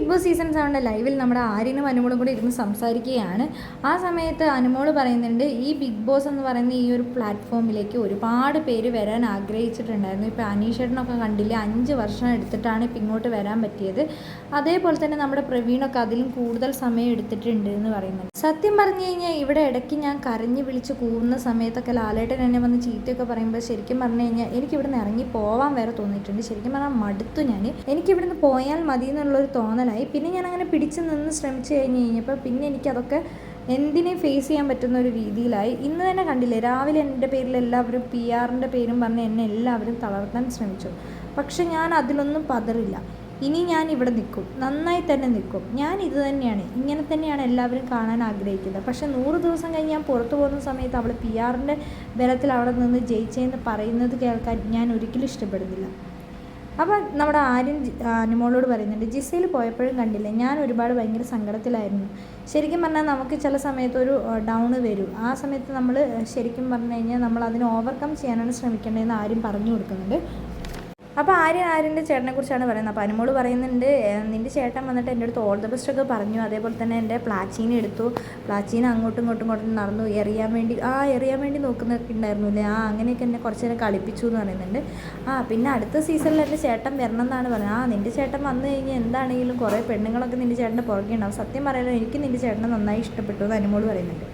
Big boss season സെവന്റെ ലൈവിൽ നമ്മുടെ ആര്യനും അനുമോളും കൂടി ഇരുന്ന് സംസാരിക്കുകയാണ്. ആ സമയത്ത് അനുമോൾ പറയുന്നുണ്ട് ഈ ബിഗ് ബോസ് എന്ന് പറയുന്ന ഈ ഒരു പ്ലാറ്റ്ഫോമിലേക്ക് ഒരുപാട് പേര് വരാൻ ആഗ്രഹിച്ചിട്ടുണ്ടായിരുന്നു. ഇപ്പോൾ അനീഷേട്ടനൊക്കെ കണ്ടില്ല അഞ്ച് വർഷം എടുത്തിട്ടാണ് ഇപ്പം ഇങ്ങോട്ട് വരാൻ പറ്റിയത്. അതേപോലെ തന്നെ നമ്മുടെ പ്രവീണൊക്കെ അതിലും കൂടുതൽ സമയം എടുത്തിട്ടുണ്ട് എന്ന് പറയുന്നുണ്ട്. സത്യം പറഞ്ഞു കഴിഞ്ഞാൽ ഇവിടെ ഇടയ്ക്ക് ഞാൻ കരഞ്ഞു വിളിച്ച് കൂവുന്ന സമയത്തൊക്കെ ലാലേട്ടൻ എന്നെ വന്ന് ചീത്തയൊക്കെ പറയുമ്പോൾ ശരിക്കും പറഞ്ഞു കഴിഞ്ഞാൽ എനിക്ക് ഇവിടുന്ന് ഇറങ്ങി പോവാൻ വരെ തോന്നിയിട്ടുണ്ട്. ശരിക്കും പറഞ്ഞാൽ മടുത്തു ഞാൻ എനിക്ക് ഇവിടുന്ന് പോയാൽ മതി എന്നുള്ളൊരു തോന്നലായി. പിന്നെ ഞാൻ അങ്ങനെ പിടിച്ച് നിന്ന് ശ്രമിച്ചു കഴിഞ്ഞ് കഴിഞ്ഞപ്പോൾ പിന്നെ എനിക്കതൊക്കെ എന്തിനേയും ഫേസ് ചെയ്യാൻ പറ്റുന്ന ഒരു രീതിയിലായി. ഇന്ന് തന്നെ കണ്ടില്ലേ രാവിലെ എന്റെ പേരിൽ എല്ലാവരും പി ആറിന്റെ പേരും പറഞ്ഞ് എന്നെ എല്ലാവരും തളർത്താൻ ശ്രമിച്ചു. പക്ഷെ ഞാൻ അതിലൊന്നും പതറില്ല. ഇനി ഞാൻ ഇവിടെ നിൽക്കും. നന്നായി തന്നെ നിൽക്കും. ഞാൻ ഇത് തന്നെയാണ്. ഇങ്ങനെ തന്നെയാണ് എല്ലാവരും കാണാൻ ആഗ്രഹിക്കുന്നത്. പക്ഷെ നൂറ് ദിവസം കഴിഞ്ഞ് ഞാൻ പുറത്തു പോകുന്ന സമയത്ത് അവൾ പി ആറിന്റെ ബലത്തിൽ അവിടെ നിന്ന് ജയിച്ചതെന്ന് പറയുന്നത് കേൾക്കാൻ ഞാൻ ഒരിക്കലും ഇഷ്ടപ്പെടുന്നില്ല. അപ്പോൾ നമ്മുടെ ആര്യൻ അനുമോളോട് പറയുന്നുണ്ട് ജിസയിൽ പോയപ്പോഴും കണ്ടില്ല ഞാൻ ഒരുപാട് ഭയങ്കര സങ്കടത്തിലായിരുന്നു. ശരിക്കും പറഞ്ഞാൽ നമുക്ക് ചില സമയത്ത് ഒരു ഡൗൺ വരും. ആ സമയത്ത് നമ്മൾ ശരിക്കും പറഞ്ഞു കഴിഞ്ഞാൽ നമ്മൾ അതിനെ ഓവർകം ചെയ്യാനാണ് ശ്രമിക്കേണ്ടതെന്ന് ആരും പറഞ്ഞു കൊടുക്കുന്നുണ്ട്. അപ്പോൾ ആര്യൻ ആര്യന്റെ ചേട്ടനെ കുറിച്ചാണ് പറയുന്നത്. അപ്പോൾ അനുമോൾ പറയുന്നുണ്ട് "ഏഹ്, നിന്റെ ചേട്ടൻ വന്നിട്ട് എന്റെ അടുത്ത് ഓൾ ദ ബെസ്റ്റ് ഒക്കെ പറഞ്ഞു. അതേപോലെ തന്നെ എന്റെ പ്ലാച്ചീൻ എടുത്തു. പ്ലാച്ചീൻ അങ്ങോട്ടും ഇങ്ങോട്ടും ഇങ്ങോട്ടും നടന്നു. എറിയാൻ വേണ്ടി ആ എറിയാൻ വേണ്ടി നോക്കുന്നൊക്കെ ഉണ്ടായിരുന്നു അല്ലേ? ആ അങ്ങനെയൊക്കെ എന്നെ കുറച്ച് നേരം കളിപ്പിച്ചു എന്ന് പറയുന്നുണ്ട്. ആ പിന്നെ അടുത്ത സീസണിൽ എന്റെ ചേട്ടൻ വരണം എന്നാണ് പറയുന്നത് ആ നിന്റെ ചേട്ടൻ വന്നു കഴിഞ്ഞാൽ എന്താണെങ്കിലും കുറേ പെണ്ണുങ്ങളൊക്കെ നിന്റെ ചേട്ടന്റെ പുറകെ ഉണ്ടാവും. സത്യം പറയാലോ എനിക്ക് നിന്റെ ചേട്ടനെ നന്നായി ഇഷ്ടപ്പെട്ടു എന്ന് അനുമോൾ പറയുന്നുണ്ട്.